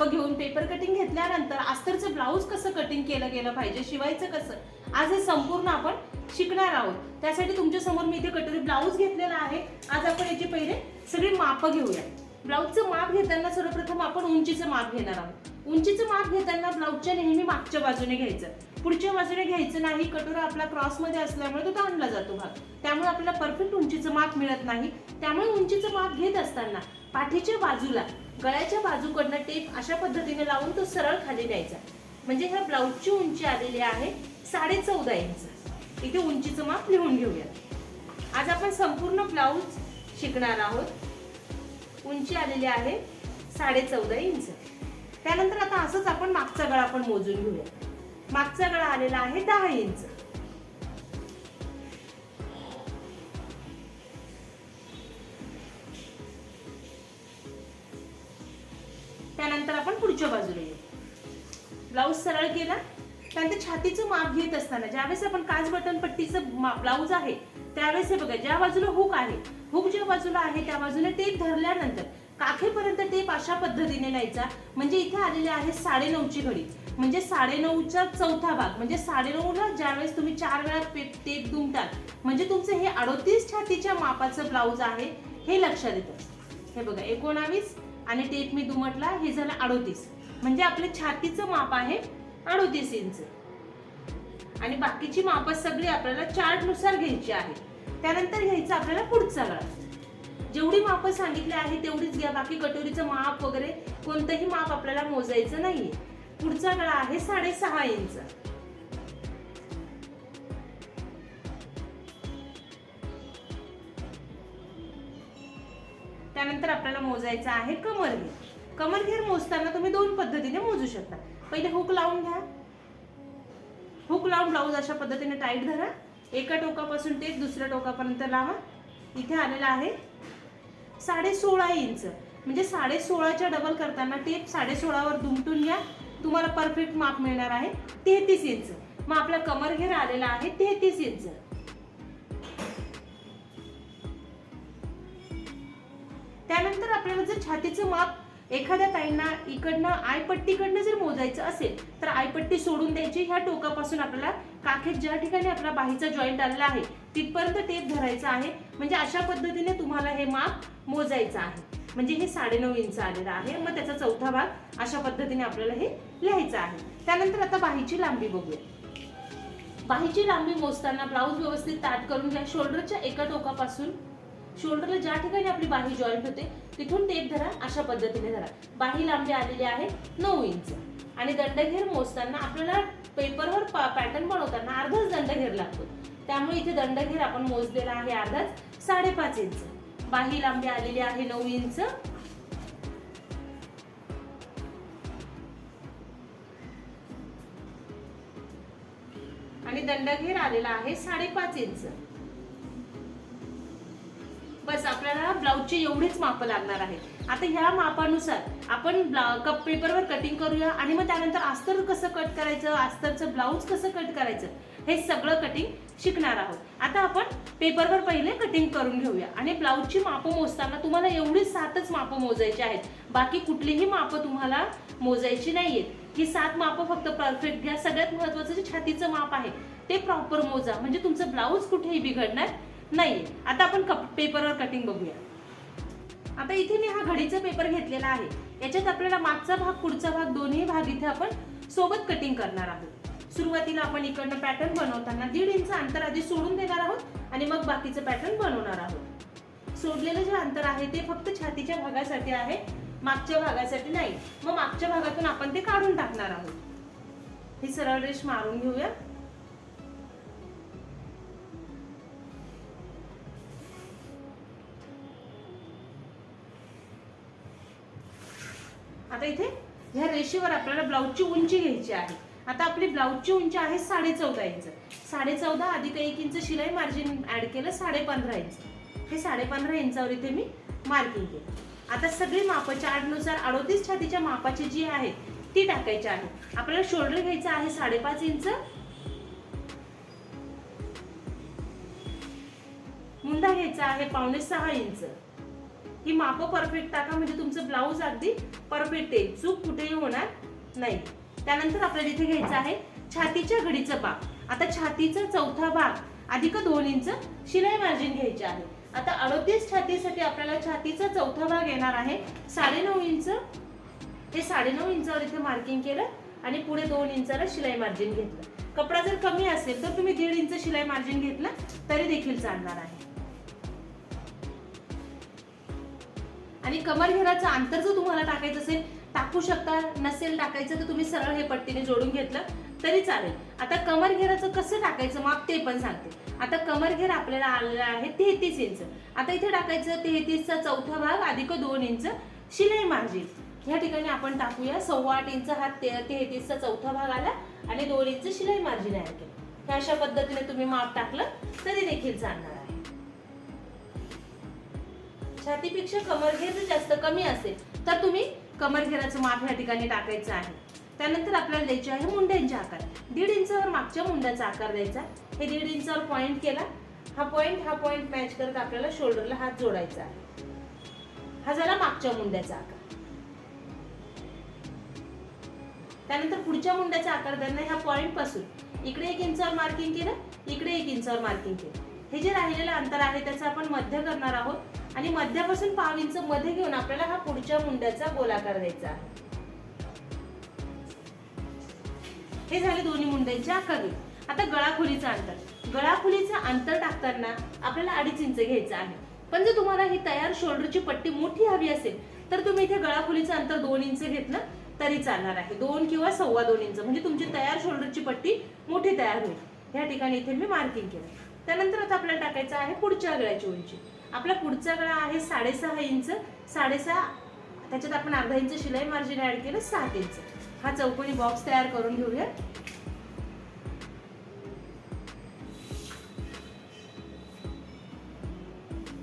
माप घेऊन paper cutting घेतल्यानंतर अस्तरचं ब्लाऊज कसं कटिंग केलं गेलं पाहिजे शिवायचं कसं? आज हे संपूर्ण आपण शिकणार आहोत. त्यासाठी तुमच्यासमोर मी इथे कटोरी ब्लाऊज घेतलेला आहे. आज आपण याची पहिले सगळी मापं घेऊया. ब्लाऊजचं माप घेताना सर्वप्रथम आपण उंचीचं माप घेणार आहोत. उंचीचं माप घेताना ब्लाऊजच्या नेहमी मागच्या बाजूने घ्यायचं. पुढच्या बाजूने घ्यायचं नाही कटोरा आपला क्रॉसमध्ये असल्यामुळे तो ताणला जातो भाग. त्यामुळे आपल्याला परफेक्ट उंचीचं माप मिळत नाही. त्यामुळे उंचीचं माप घेत असताना पाठीच्या बाजूला गळ्याच्या बाजूकडनं टेप अशा पद्धतीने लावून तो सरळ खाली द्यायचा म्हणजे ह्या ब्लाऊजची उंची आलेली आहे साडे चौदा इंच. इथे उंचीचं माप लिहून घेऊया. आज आपण संपूर्ण ब्लाऊज शिकणार आहोत. उंची आलेली आहे साडे चौदा इंच. त्यानंतर आता असंच आपण मागचा गळा पण मोजून घेऊया. मागचा गळा आलेला आहे दहा इंच. त्यानंतर आपण पुढच्या बाजूला येऊ. ब्लाऊज सरळ केला. त्यानंतर छातीचं माप घेत असताना ज्यावेळेस आपण काच बटन पट्टीचं ब्लाऊज आहे त्यावेळेस हे बघा ज्या बाजूला हुक आहे हुक ज्या बाजूला आहे त्या बाजूने टेप धरल्यानंतर काखेपर्यंत टेप अशा पद्धतीने न्यायचा. म्हणजे इथे आलेले आहे साडेनऊची घडी. म्हणजे साडेनऊचा चौथा भाग. म्हणजे साडेनऊला ज्यावेळेस तुम्ही चार वेळा पे- टेप दुमटाल म्हणजे तुमचं हे अडोतीस छातीच्या मापाचं ब्लाऊज आहे हे लक्षात येतं. हे बघा एकोणावीस आणि टेप मी दुमटला हे झालं अडोतीस. म्हणजे आपलं छातीचं माप आहे अडोतीस इंच. आणि बाकीची मापं सगळी आपल्याला चार्टनुसार घ्यायची आहे. त्यानंतर घ्यायचं आपल्याला पुढचा गळा. जेवढी माप सांगितली आहे तेवढीच घ्या. बाकी कटोरीचं माप वगैरे कोणतंही माप आपल्याला मोजायचं नाहीये. पुढचा गळा आहे साडेसहा इंच. त्यानंतर आपल्याला मोजायचं आहे कमरघेर कमरघेर मोजताना तुम्ही दोन पद्धतीने मोजू शकता. पहिले हुक लावून घ्या. हुक लावून ब्लाऊज अशा पद्धतीने टाईट धरा. एका टोकापासून ते दुसऱ्या टोकापर्यंत लावा. इथे आलेला आहे साडे सोळा इंच. म्हणजे साडे सोळाच्या डबल करताना टेप साडे सोळावर दुमटून घ्या. तुम्हाला परफेक्ट माप मिळणार आहे. तेहतीस इंच मग आपला कमर घेर आलेला आहे तेहतीस इंच त्यानंतर आपल्याला जर छातीचं माप एखाद्या ताईंना इकडनं आयपट्टीकडनं जर मोजायचं असेल तर आयपट्टी सोडून द्यायची. ह्या टोकापासून आपल्याला काखेत ज्या ठिकाणी आपला बाहीचा जॉईंट आलेला आहे तिथपर्यंत टेप धरायचा आहे. म्हणजे अशा पद्धतीने तुम्हाला हे माप मोजायचं आहे. म्हणजे हे साडेनऊ इंच आलेलं आहे. मग त्याचा चौथा भाग अशा पद्धतीने आपल्याला हे लिहायचं आहे. त्यानंतर आता बाहीची लांबी बघूया. बाहीची लांबी मोजताना ब्लाऊज व्यवस्थित ताट करून घ्या. शोल्डरच्या एका टोकापासून शोल्डरला ज्या ठिकाणी आपली बाही जॉईंट होते तिथून टेप धरा अशा पद्धतीने धरा. बाही लांबी आलेली आहे नऊ इंच. आणि दंडघेर मोजताना आपल्याला पेपरवर पॅटर्न बनवताना अर्धाच दंडघेर लागतो. त्यामुळे इथे दंडघेर आपण मोजलेला आहे अर्धाच साडेपाच इंच. बाही लांबी आलेली आहे नऊ इंच. आणि दंडघेर आलेला आहे साडेपाच इंच. बस आपल्याला ब्लाऊजची एवढीच मापं लागणार आहे आता ह्या मापानुसार आपण कप पेपरवर कटिंग करूया आणि मग त्यानंतर अस्तर कसं कट करायचं? अस्तरचं ब्लाऊज कसं कट करायचं? हे सगळं कटिंग शिकणार आहोत. आता आपण पेपरवर पहिले कटिंग करून घेऊया. आणि ब्लाऊजची मापं मोजताना तुम्हाला एवढी सातच मापं मोजायची आहेत. बाकी कुठलीही मापं तुम्हाला मोजायची नाही आहेत ही सात मापं फक्त परफेक्ट घ्या. सगळ्यात महत्वाचं जे छातीचं माप आहे ते प्रॉपर मोजा. म्हणजे तुमचं ब्लाऊज कुठेही बिघडणार नाहीये. आता आपण कप पेपरवर कटिंग बघूया. आता इथे मी हा घडीचा पेपर घेतलेला आहे. याच्यात आपल्याला मागचा भाग पुढचा भाग दोन्ही भाग इथे आपण सोबत कटिंग करणार आहोत. सुरुवातीला आपण इकडनं पॅटर्न बनवताना दीड इंच अंतर आधी सोडून देणार आहोत आणि मग बाकीचं पॅटर्न बनवणार आहोत. सोडलेलं जे अंतर आहे ते फक्त छातीच्या भागासाठी आहे मागच्या भागासाठी नाही. मग मागच्या भागातून आपण ते काढून टाकणार आहोत. ही सरळ रेष मारून घेऊया. आता इथे ह्या रेषेवर आपल्याला ब्लाऊजची उंची घ्यायची आहे. आता आपली ब्लाऊजची उंची आहे साडे चौदा इंच. साडे चौदा अधिक एक इंच शिलाई मार्जिन ऍड केलं साडे पंधरा इंच. हे साडे पंधरा इंचावर इथे मी मार्किंग केलं. आता सगळी मापाच्या आडनुसार अडोतीस छातीच्या मापाची जी आहे ती टाकायची आहे. आपल्याला शोल्डर घ्यायचं आहे साडेपाच इंच. मुंडा घ्यायचा आहे पावणे सहा इंच. ही माप परफेक्ट टाका म्हणजे तुमचं ब्लाऊज अगदी परफेक्ट येईल चूक कुठेही होणार नाही. त्यानंतर आपल्याला इथे घ्यायचं आहे छातीच्या घडीचं भाग आता छातीचा चौथा भाग अधिक दोन इंच शिलाई मार्जिन घ्यायचे आहे. आता अडतीस छातीसाठी आपल्याला छातीचा चौथा भाग येणार आहे साडेनऊ इंच. हे साडेनऊ इंचावर इथे मार्किंग केलं आणि पुढे दोन इंचाला शिलाई मार्जिन घेतलं. कपडा जर कमी असेल तर तुम्ही दीड इंच शिलाई मार्जिन घेतलं तरी देखील चालणार आहे. आणि कमर घेराचं अंतर जर तुम्हाला टाकायचं असेल टाकू शकता नसेल टाकायचं तर तुम्ही सरळ हे पट्टीने जोडून घेतलं तरी चालेल. आता कमर घेराचं कसं टाकायचं माप ते पण सांगते. आता कमर घेर आपल्याला आलेला आहे तेहतीस इंच. आता इथे टाकायचं तेहतीसचा चौथा भाग अधिक दोन इंच शिलाई मार्जिन. ह्या ठिकाणी आपण टाकूया. सव्वा आठ इंच हा ते तेहतीसचा चौथा भाग आला आणि दोन इंच शिलाई मार्जिन ऍड केलं ह्या अशा पद्धतीने तुम्ही माप टाकलं तरी देखील चालणार आहे. छातीपेक्षा कमरघेर जर जास्त कमी असेल तर तुम्ही कमरघेराचं माप ह्या ठिकाणी टाकायचं आहे. त्यानंतर आपल्याला द्यायचे आहे मुंड्यांचे आकार. दीड इंचावर मागच्या मुंड्याचा आकार द्यायचा हे दीड इंचावर पॉईंट केला. हा पॉईंट हा पॉईंट मॅच करत आपल्याला शोल्डरला हात जोडायचा आहे. हा झाला मागच्या मुंड्याचा आकार. त्यानंतर पुढच्या मुंड्याचा आकार द्यायला ह्या पॉईंटपासून. इकडे एक इंचावर मार्किंग केलं इकडे एक इंचावर मार्किंग केलं. हे जे राहिलेलं अंतर आहे त्याचं आपण मध्य करणार आहोत. आणि मध्यापासून पाव इंच मध्ये घेऊन आपल्याला हा पुढच्या मुंड्याचा गोलाकार द्यायचा आहे. हे झाले दोन्ही मुंड्यांचे आकार आता गळाखोलीचं अंतर. गळाखोलीचं अंतर टाकताना आपल्याला अडीच इंच घ्यायचं आहे. पण जर तुम्हाला ही तयार शोल्डरची पट्टी मोठी हवी असेल तर तुम्ही इथे गळाखोलीचं अंतर दोन इंच घेतलं तरी चालणार आहे. दोन किंवा सव्वा दोन इंच. म्हणजे तुमची तयार शोल्डरची पट्टी मोठी तयार होईल. ह्या ठिकाणी इथे मी मार्किंग केलं. त्यानंतर आता आपल्याला टाकायचं आहे पुढच्या गळ्याची उंची. आपला पुढचा गळा आहे साडेसहा इंच. साडेसहा त्याच्यात आपण अर्धा इंच शिलाई मार्जिन ऍड केलं सात इंच. हा चौकोनी बॉक्स तयार करून घेऊया.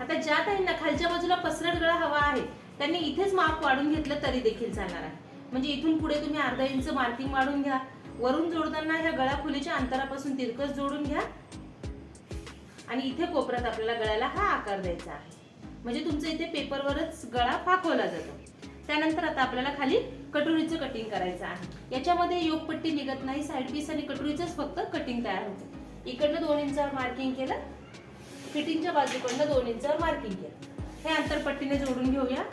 आता ज्या ताईंना खालच्या बाजूला पसरट गळा हवा आहे त्यांनी इथेच माप वाढून घेतलं तरी देखील चालणार आहे. म्हणजे इथून पुढे तुम्ही अर्धा इंच मार्किंग वाढून घ्या. वरून जोडताना ह्या गळा खोलीच्या अंतरापासून तिरकस जोडून घ्या. आणि इथे कोपऱ्यात आपल्याला गळ्याला हा आकार द्यायचा आहे. म्हणजे तुमचं इथे पेपरवरच गळा फाकवला जातो. त्यानंतर आता आपल्याला खाली कटोरीचं कटिंग करायचं आहे. याच्यामध्ये योगपट्टी निघत नाही साईड पीस आणि कटोरीचंच फक्त कटिंग तयार होतं. इकडनं दोन इंचावर मार्किंग केलं फिटिंगच्या बाजूकडनं दोन इंचावर मार्किंग केलं. हे अंतरपट्टीने जोडून घेऊया.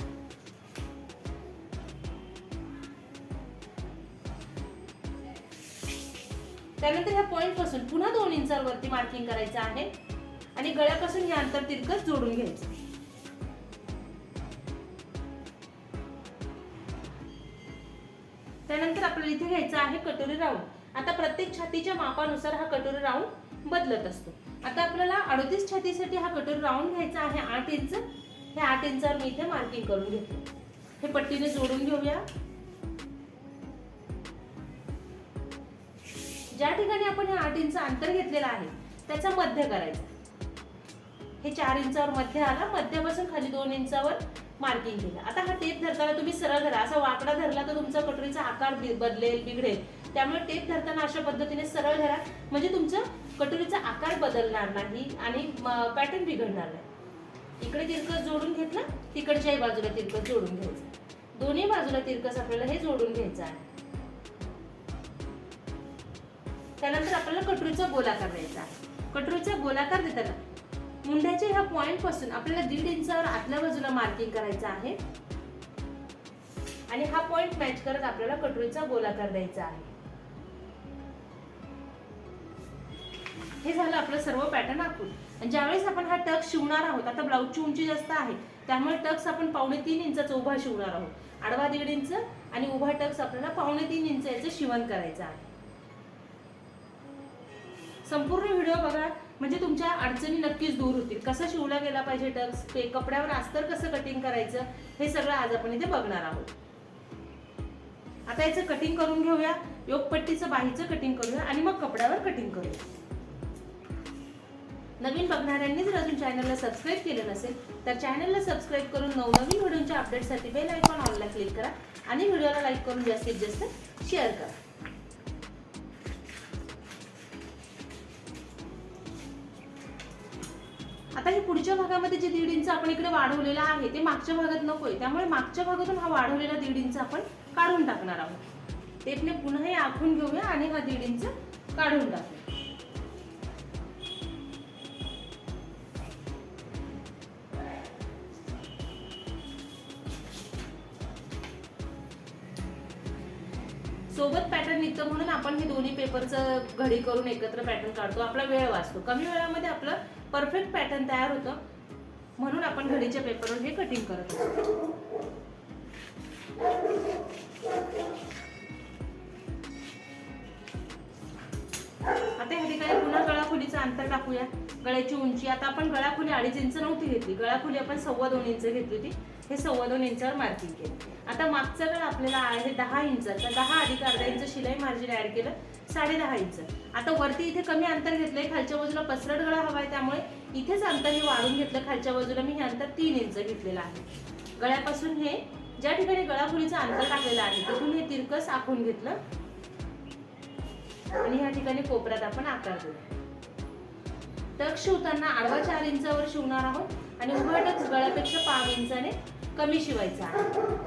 त्यानंतर ह्या पॉइंटपासून पुन्हा दोन इंचावरती वरती मार्किंग करायचं आहे. आणि गळ्यापासून हे अंतर तिरकस जोडून घ्यायचं. त्यानंतर आपल्याला इथे घ्यायचा आहे कटोरी राऊंड. आता प्रत्येक छातीच्या मापानुसार हा कटोरी राऊंड बदलत असतो. आता आपल्याला अडतीस छातीसाठी हा कटोरी राऊंड घ्यायचा आहे आठ इंच. हे आठ इंचावर मी इथे मार्किंग करून घेतो. हे पट्टीने जोडून घेऊया. ज्या ठिकाणी आपण हे आठ इंच अंतर घेतलेलं आहे त्याचा मध्य करायचा. हे चार इंचावर मध्य आला मध्यापासून खाली दोन इंचावर मार्किंग केलं. आता हा टेप धरताना तुम्ही सरळ धरा. असा वाकडा धरला तर तुमचा कटोरीचा आकार बदलेल बिघडेल. त्यामुळे टेप धरताना अशा पद्धतीने सरळ धरा. म्हणजे तुमचं कटोरीचा आकार बदलणार नाही आणि पॅटर्न बिघडणार नाही. इकडे तिरकस जोडून घेतलं तिकडच्याही बाजूला तिरकस जोडून घ्यायचं. दोन्ही बाजूला तिरकस आपल्याला हे जोडून घ्यायचं आहे. त्यानंतर आपल्याला कटोरीचा गोलाकार द्यायचा आहे. कटोरीचा गोलाकार देताना मुंड्याच्या ह्या पॉइंटपासून आपल्याला दीड इंचावर आतल्या बाजूला मार्किंग करायचं आहे. आणि हा पॉइंट मॅच करत आपल्याला कटोरीचा गोलाकार द्यायचा आहे. हे झालं आपलं सर्व पॅटर्न आखून. ज्यावेळेस आपण हा टक्स शिवणार आहोत आता ब्लाऊजची उंची जास्त आहे त्यामुळे टक्स आपण पावणे तीन इंचाचा उभा शिवणार आहोत. आडवा दीड इंच आणि उभा टक्स आपल्याला पावणे तीन इंच याचं शिवण करायचं आहे. संपूर्ण व्हिडिओ बघा. म्हणजे तुमच्या अडचणी नक्कीच दूर होतील. कसं शिवला गेला पाहिजे टक्स? ते कपड्यावर अस्तर कसं कटिंग करायचं? हे सगळं आज आपण इथे बघणार आहोत. आता याचं कटिंग करून घेऊया. योगपट्टीचं बाहीचं कटिंग करूया आणि मग कपड्यावर कटिंग करूया. नवीन बघणाऱ्यांनी जर अजून चॅनलला सबस्क्राईब केलं नसेल तर चॅनलला सबस्क्राईब करून नवनवीन व्हिडिओच्या अपडेटसाठी बेल आयकॉन ऑनला क्लिक करा आणि व्हिडिओला लाईक करून जास्तीत जास्त शेअर करा. पुढच्या भागामध्ये जे दीड इंच आपण इकडे वाढवलेला आहे ते मागच्या भागात नकोय त्यामुळे मागच्या भागातून हा वाढवलेला दीड इंच आपण काढून टाकणार आहोत. टेपने पुन्हा हे आखून घेऊया आणि हा दीड इंच काढून टाकूया. सोबत पॅटर्न निघतं म्हणून आपण हे दोन्ही पेपरचं घडी करून एकत्र पॅटर्न काढतो. आपला वेळ वाचतो. कमी वेळामध्ये आपलं परफेक्ट पॅटर्न तयार होतं. म्हणून आपण घडीच्या पेपरवर हे कटिंग करत असतो आता ह्या ठिकाणी पुन्हा गळाखोलीचं अंतर टाकूया. गळ्याची उंची आता आपण गळाखोली अडीच इंच नव्हती घेतली. गळाखोली आपण सव्वा दोन इंच घेतली होती. हे सव्वा दोन इंचावर मार्किंग केलं. आता मागचा गळ आपल्याला आहे दहा इंचाचा दहा अधिक अर्धा इंच शिलाई मार्जिन ऍड केलं. साडे दहा इंच. आता वरती इथे कमी अंतर घेतलंय खालच्या बाजूला पसरट गळा हवा आहे त्यामुळे इथेच अंतर हे वाढून घेतलं खालच्या बाजूला मी हे अंतर तीन इंच घेतलेलं आहे. गळ्यापासून हे ज्या ठिकाणी गळाखोलीचं अंतर टाकलेलं आहे तिथून हे तिरकस आखून घेतलं. आणि ह्या ठिकाणी कोपऱ्यात आपण आकार देऊ टक शिवताना आडवा चार इंचावर शिवणार आहोत आणि उभा टक गळ्यापेक्षा पाव इंचाने कमी शिवायचा आहे.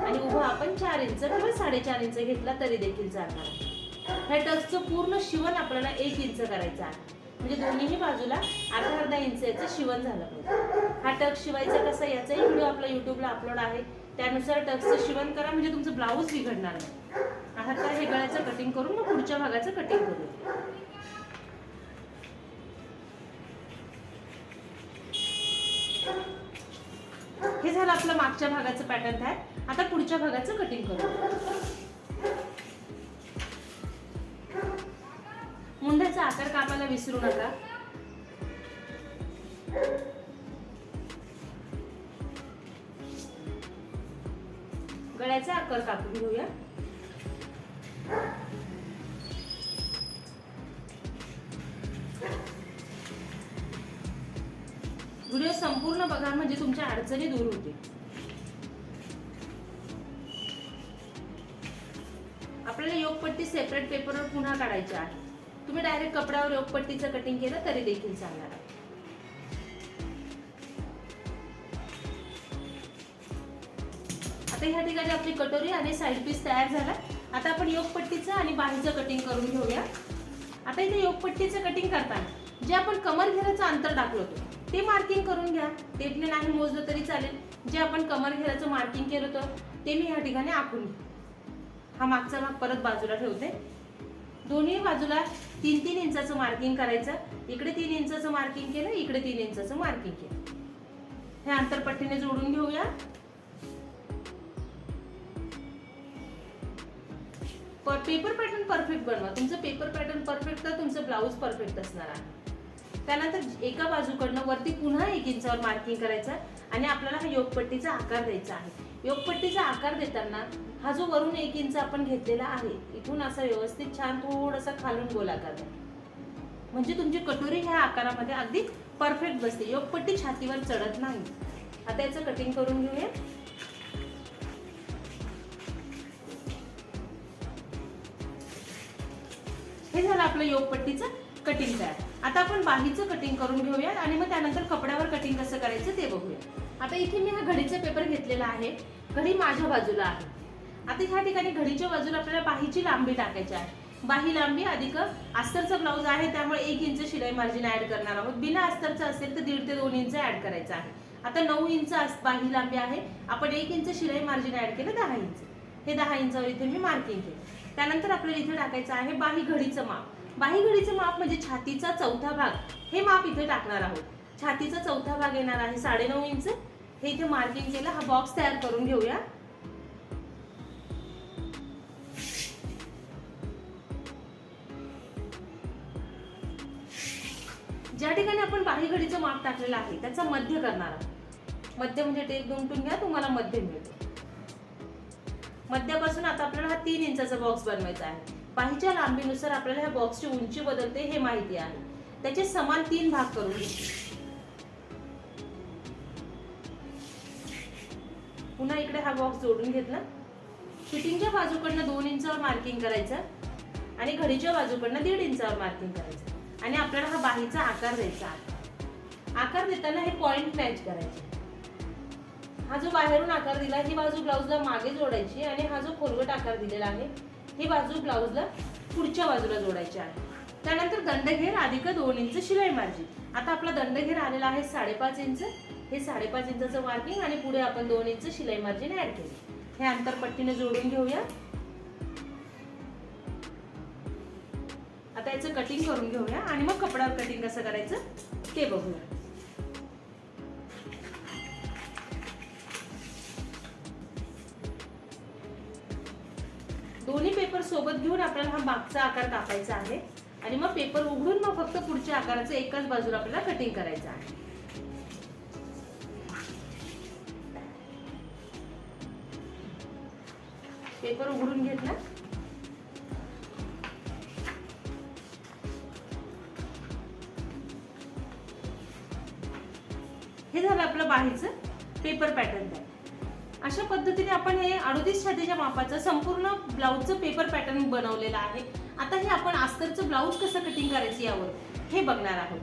आणि उभा आपण चार इंच किंवा साडेचार इंच घेतला तरी देखील चालणार आहे ह्या टक्सचं पूर्ण शिवण आपल्याला एक इंच करायचं आहे. म्हणजे दोन्हीही बाजूला अर्धा अर्धा इंच याचं शिवण झालं पाहिजे. हा टक्स शिवायचा कसा याचाही व्हिडिओ आपला युट्यूबला अपलोड आहे. त्यानुसार टक्सचं शिवण करा म्हणजे तुमचं ब्लाऊज बिघडणार नाही. आता हे गळ्याचं कटिंग करून मग पुढच्या भागाचं कटिंग करू हे झालं आपलं मागच्या भागाचं पॅटर्न आहे आता पुढच्या भागाचं कटिंग करू मुंड्याचा आकार कापायला विसरू नका. गळ्याचा आकार कापून घेऊया. व्हिडिओ संपूर्ण बघा म्हणजे तुमच्या अडचणी दूर होतील. आपल्याला योगपट्टी सेपरेट पेपरवर पुन्हा काढायची आहे. तुम्ही डायरेक्ट कपड्यावर योगपट्टीचं कटिंग केलं तरी देखील चालणार आहे. आता ह्या ठिकाणी आपली कटोरी आणि साईड पीस तयार झाला. आता आपण योगपट्टीचं आणि बाहीचं कटिंग करून घेऊया. आता इथे योगपट्टीचं कटिंग करताना जे आपण कमर घेराचं अंतर टाकलं होतं ते मार्किंग करून घ्या. टेपने नाही मोजलं तरी चालेल. जे आपण कमर घेराचं मार्किंग केलं होतं ते मी ह्या ठिकाणी आखून घेऊ हा मागचा भाग परत बाजूला ठेवते. दोन्ही बाजूला तीन तीन इंचाचं मार्किंग करायचं. इकडे तीन इंचाचं मार्किंग केलं इकडे तीन इंचाचं मार्किंग केलं. हे आंतरपट्टीने जोडून घेऊया. पेपर पॅटर्न परफेक्ट बनवा. तुमचं पेपर पॅटर्न परफेक्ट तर तुमचं ब्लाऊज परफेक्ट असणार आहे. त्यानंतर एका बाजूकडनं वरती पुन्हा एक इंचावर मार्किंग करायचं आणि आपल्याला हा योगपट्टीचा आकार द्यायचा आहे. योगपट्टीचा आकार देताना हा जो वरून एक इंच आपण घेतलेला आहे इथून असा व्यवस्थित छान थोडासा खालून गोलाकार द्या. म्हणजे तुमची कटोरी ह्या आकारामध्ये अगदी परफेक्ट बसते. योगपट्टी छातीवर चढत नाही. आता याचं कटिंग करून घेऊया. हे झालं आपलं योगपट्टीचं कटिंग तयार. आता आपण बाहीचं कटिंग करून घेऊया आणि मग त्यानंतर कपड्यावर कटिंग कसं करायचं ते बघूया आता इथे मी हा घडीचा पेपर घेतलेला आहे. घडी माझ्या बाजूला आहे. आता ह्या ठिकाणी घडीच्या बाजूला आपल्याला बाहीची लांबी टाकायची आहे. बाही लांबी अधिक अस्तरचा ब्लाऊज आहे त्यामुळे एक इंच शिलाई मार्जिन ऍड करणार आहोत. बिना अस्तरचं असेल तर दीड ते दोन इंच ऍड करायचं आहे. आता नऊ इंच अस- बाही लांबी आहे. आपण एक इंच शिलाई मार्जिन ऍड केलं दहा इंच हे दहा इंचावर इथे मी मार्किंग केलं. त्यानंतर आपल्याला इथे टाकायचं आहे बाही घडीचं माप. बाही घडीचं माप म्हणजे छातीचा चौथा भाग. हे माप इथे टाकणार आहोत. छातीचा चौथा भाग येणार आहे साडेनऊ इंच. हे इथे मार्किंग केलं. हा बॉक्स तयार करून घेऊया. ज्या ठिकाणी आपण बाही घडीचं माप टाकलेलं आहे त्याचा मध्य करणार आहोत. मध्य म्हणजे टेप दुमटून घ्या तुम्हाला मध्य मिळतो. मध्यापासून आता आपल्याला हा तीन इंचाचा बॉक्स बनवायचा आहे. बाहीच्या लांबीनुसार आपल्याला ह्या बॉक्सची उंची बदलते हे माहिती आहे. त्याचे समान तीन भाग करून पुन्हा इकडे हा बॉक्स जोडून घेतला. फिटिंगच्या बाजूकडनं दोन इंचावर मार्किंग करायचं आणि घडीच्या बाजूकडनं दीड इंचावर मार्किंग करायचं. आणि आपल्याला हा बाहीचा आकार द्यायचा आकार देताना हे पॉइंट मॅच करायचे. हा जो बाहेरून आकार दिला ही बाजू ब्लाऊजला मागे जोडायची आणि हा जो खोलगट आकार दिलेला आहे ही बाजू ब्लाऊजला पुढच्या बाजूला जोडायची आहे. त्यानंतर दंडघेर अधिक दोन इंच शिलाई मार्जिन आता आपला दंडघेर आलेला आहे साडेपाच इंच. हे साडेपाच इंचाचं मार्किंग आणि पुढे आपण दोन इंच शिलाई मार्जिन ऍड केले. हे अंतर पट्टीने जोडून घेऊया. आता याचं कटिंग करून घेऊया आणि मग कपड्यावर कटिंग कसं करायचं ते बघूया. सोबत घेऊन आपल्याला हा मागचा आकार कापायचा आहे. आणि मग पेपर उघडून मग फक्त पुढच्या आकाराचं एकाच बाजूला आपल्याला कटिंग करायचं आहे. पेपर उघडून घेतला. हे झालं आपलं बाहेरचं पेपर पॅटर्न अशा पद्धतीने आपण हे अडोतीस छातीच्या मापाचं संपूर्ण ब्लाऊजचं पेपर पॅटर्न बनवलेलं आहे. आता हे आपण आस्तरचं ब्लाऊज कसं कटिंग करायचं यावर हे बघणार आहोत.